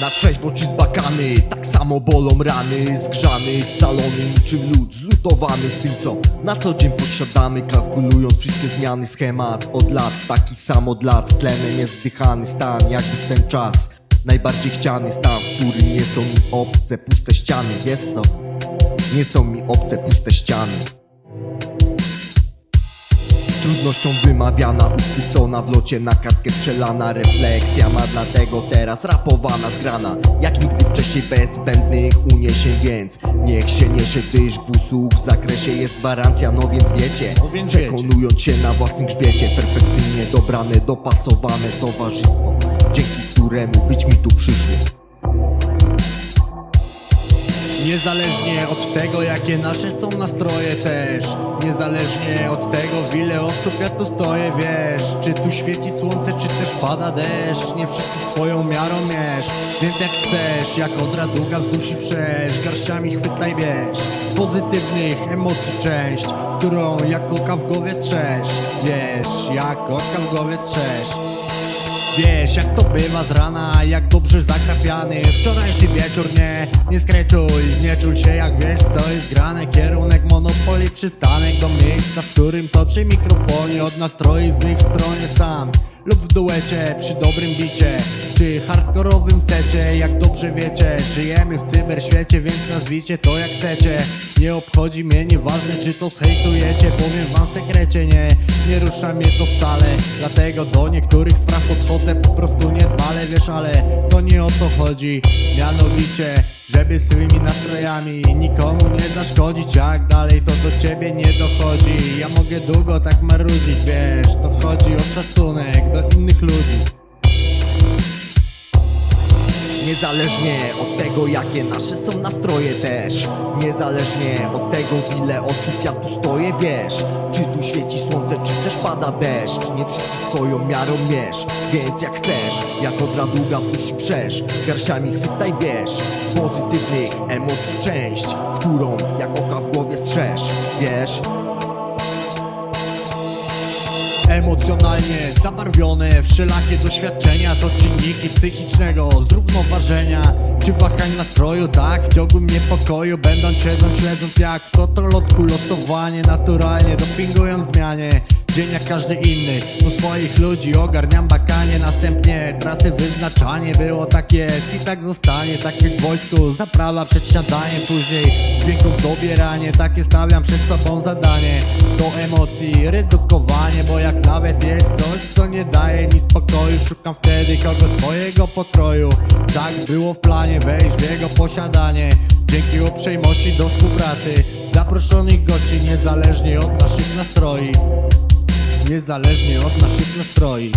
Na trzeźwo czy zbakany, tak samo bolą rany Zgrzany, scalony niczym lud, zlutowany z tym co Na co dzień posiadamy, kalkulując wszystkie zmiany Schemat od lat, taki sam od lat Z tlenem jest wdychany stan, jakby w ten czas Najbardziej chciany stan, w którym nie są mi obce puste ściany Wiesz co? Nie są mi obce puste ściany Trudnością wymawiana, uchwycona w locie Na kartkę przelana refleksja ma dlatego teraz rapowana zgrana. Jak nigdy wcześniej bez zbędnych uniesień Więc niech się niesie, gdyż w usług. W zakresie jest gwarancja No więc wiecie, No więc wiecie. przekonując się na własnym grzbiecie Perfekcyjnie dobrane, dopasowane towarzystwo Dzięki któremu być mi tu przyszło Niezależnie od tego, jakie nasze są nastroje też. Niezależnie od tego, w ile osób ja tu stoję, wiesz. Czy tu świeci słońce, czy też pada deszcz. Nie wszystkich swoją miarą mierz Więc jak chcesz, jak odra długa wzdłuż i wszerz Garściami chwytlaj, bierz Pozytywnych emocji część Którą jak oka w głowie strzesz Wiesz, jak oka w głowie strzesz Wiesz jak to bywa z rana, jak dobrze zakrapiany. Wczorajszy wieczór nie, nie skreczuj Nie czuj się jak wiesz co jest grane. Kierunek monopoli, przystanek do miejsca W którym to przy mikrofonie od nastroi z mych stronie sam. Lub w duecie, przy dobrym bicie Czy hardkorowym secie, jak dobrze wiecie Żyjemy w cyberświecie, więc nazwijcie to jak chcecie. Nie obchodzi mnie, nieważne czy to zhejtujecie Powiem wam w sekrecie, nie, nie rusza mnie to wcale Dlatego do niektórych spraw podchodzę po prostu niedbale Wiesz, ale to nie o to chodzi. Mianowicie, żeby swymi nastrojami nikomu nie zaszkodzić. Jak dalej to do ciebie nie dochodzi. Ja mogę długo tak marudzić, Niezależnie od tego jakie nasze są nastroje też. Niezależnie od tego w ile osób ja tu stoję wiesz Czy tu świeci słońce czy też pada deszcz. Nie wszystkich swoją miarą mierz Więc jak chcesz, jak odra długa wzdłuż i przesz Garściami chwytaj bierz Pozytywnych emocji część Którą jak oka w głowie strzesz Wiesz Emocjonalnie zabarwione. Wszelakie doświadczenia To czynniki psychicznego. Zrównoważenia Czy wahań nastroju, tak? W ciągłym niepokoju Będąc siedząc, śledząc jak w kontrolotku losowanie Naturalnie dopingując zmianie. Dzień jak każdy inny, u swoich ludzi ogarniam Następnie trasy wyznaczanie Było tak jest. I tak zostanie Tak jak w wojsku, zaprawa przed śniadaniem Później dźwięków dobieranie. Takie stawiam przed sobą zadanie. Do emocji redukowanie Bo jak nawet jest coś, co nie daje mi spokoju Szukam wtedy kogo swojego pokroju. Tak było w planie wejść w jego posiadanie. Dzięki uprzejmości do współpracy. Zaproszonych gości niezależnie od naszych nastroi. Niezależnie od naszych nastroi